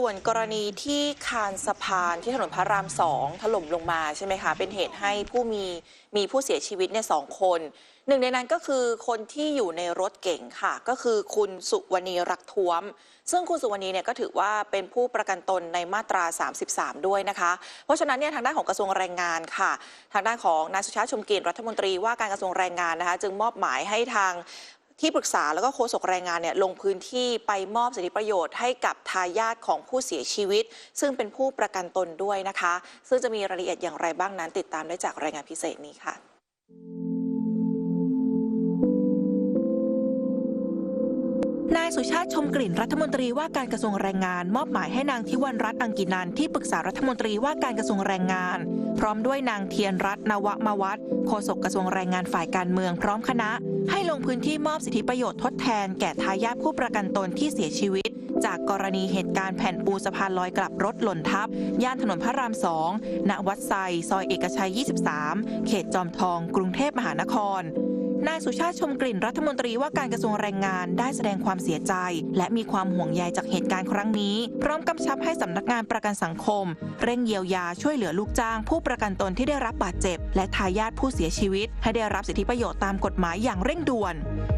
ส่วนกรณีที่คานสะพานที่ถนนพระรามสองถล่มลงมาใช่ไหมคะ เป็นเหตุให้ผู้มีมีผู้เสียชีวิตเนี่ยสองคน หนึ่งในนั้นก็คือคนที่อยู่ในรถเก๋งค่ะ ก็คือคุณสุวรรณีรักท้วม ซึ่งคุณสุวรรณีเนี่ยก็ถือว่าเป็นผู้ประกันตนในมาตรา 33 ด้วยนะคะ เพราะฉะนั้นเนี่ยทางด้านของกระทรวงแรงงานค่ะ ทางด้านของนายสุชาติชมกลินรัฐมนตรีว่าการกระทรวงแรงงานนะคะ จึงมอบหมายให้ทาง ที่ปรึกษาแล้วก็โฆษกแรงงานเนี่ยลงพื้นที่ไปมอบสิทธิประโยชน์ให้กับทายาทของผู้เสียชีวิต ซึ่งเป็นผู้ประกันตนด้วยนะคะ ซึ่งจะมีรายละเอียดอย่างไรบ้างนั้น ติดตามได้จากรายงานพิเศษนี้ค่ะ สุชาติชมกลิ่นรัฐมนตรีว่าการกระทรวงแรงงาน มอบหมายให้นางทิวันรัตน์อังกินันที่ปรึกษารัฐมนตรีว่าการกระทรวงแรงงาน พร้อมด้วยนางเทียนรัตนวมาวัฒน์โฆษกกระทรวงแรงงานฝ่ายการเมืองพร้อมคณะ ให้ลงพื้นที่มอบสิทธิประโยชน์ทดแทนแก่ทายาทผู้ประกันตนที่เสียชีวิต จากกรณีเหตุการณ์แผ่นปูสะพานลอยกลับรถหล่นทับ ย่านถนนพระรามสองณวัดไซ ซอยเอกชัย 23 เขตจอมทอง กรุงเทพมหานครนายสุชาติชมกลิ่นรัฐมนตรีว่าการกระทรวงแรงงานได้แสดงความเสียใจ และมีความห่วงใยจากเหตุการณ์ครั้งนี้ พร้อมกำชับให้สำนักงานประกันสังคม เร่งเยียวยาช่วยเหลือลูกจ้าง ผู้ประกันตนที่ได้รับบาดเจ็บ และทายาทผู้เสียชีวิต ให้ได้รับสิทธิประโยชน์ตามกฎหมายอย่างเร่งด่วน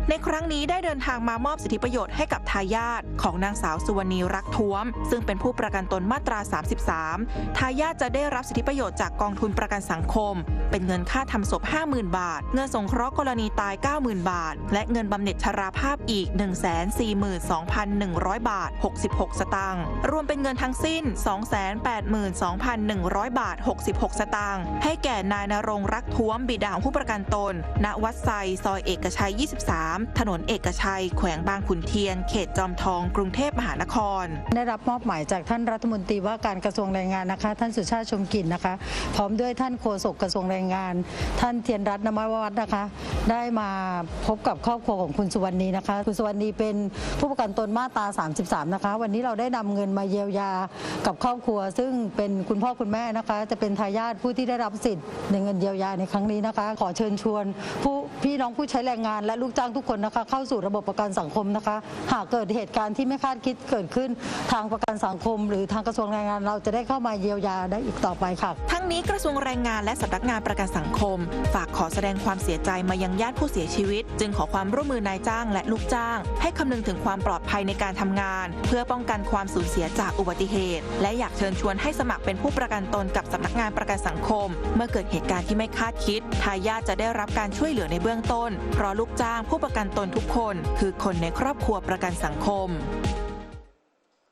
ในครั้งนี้ได้เดินทางมามอบสิทธิประโยชน์ให้กับทายาทของนางสาวสุวรรณีรักท้วม ซึ่งเป็นผู้ประกันตนมาตรา 33 ทายาทจะได้รับสิทธิประโยชน์จากกองทุนประกันสังคม เป็นเงินค่าทำศพ 50,000 บาท เงินสงเคราะห์กรณีตาย 90,000 บาท และเงินบำเหน็จชราภาพอีก 142,100 บาท 66 สตางค์รวมเป็นเงินทั้งสิ้น 282,100 บาท 66 สตางค์ให้แก่นายนรงรักท้วมบิดาของผู้ประกันตน ณวัดไซซอยเอกชัย 23 ถนนเอกชัย แขวงบางขุนเทียน เขตจอมทอง กรุงเทพมหานคร ได้รับมอบหมายจากท่านรัฐมนตรีว่าการกระทรวงแรงงานนะคะ ท่านสุชาติชมกลิ่นนะคะ พร้อมด้วยท่านโฆษกกระทรวงแรงงาน ท่านเทียนรัตน์นมวัฒน์นะคะ ได้มาพบกับครอบครัวของคุณสุวรรณีนะคะ คุณสุวรรณีเป็นผู้ประกันตนมาตรา 33 นะคะ วันนี้เราได้นำเงินมาเยียวยากับครอบครัว ซึ่งเป็นคุณพ่อคุณแม่นะคะ จะเป็นทายาทผู้ที่ได้รับสิทธิ์ในเงินเยียวยาในครั้งนี้นะคะ ขอเชิญชวนผู้ พี่น้องผู้ใช้แรงงานและลูกจ้างทุกคนนะคะ เข้าสู่ระบบประกันสังคมนะคะ หากเกิดเหตุการณ์ที่ไม่คาดคิดเกิดขึ้นทางประกันสังคม หรือทางกระทรวงแรงงานเราจะได้เข้ามาเยียวยาได้อีกต่อไปค่ะ ทั้งนี้กระทรวงแรงงานและสำนักงานประกันสังคม ฝากขอแสดงความเสียใจมายังญาติผู้เสียชีวิต จึงขอความร่วมมือนายจ้างและลูกจ้าง ให้คำนึงถึงความปลอดภัยในการทำงาน เพื่อป้องกันความสูญเสียจากอุบัติเหตุ และอยากเชิญชวนให้สมัครเป็นผู้ประกันตนกับสำนักงานประกันสังคม เมื่อเกิดเหตุการณ์ที่ไม่คาดคิดทายาทจะได้รับการช่วยเหลือในเบื้ององต้น เพราะลูกจ้างผู้ประกันตนทุกคน คือคนในครอบครัวประกันสังคม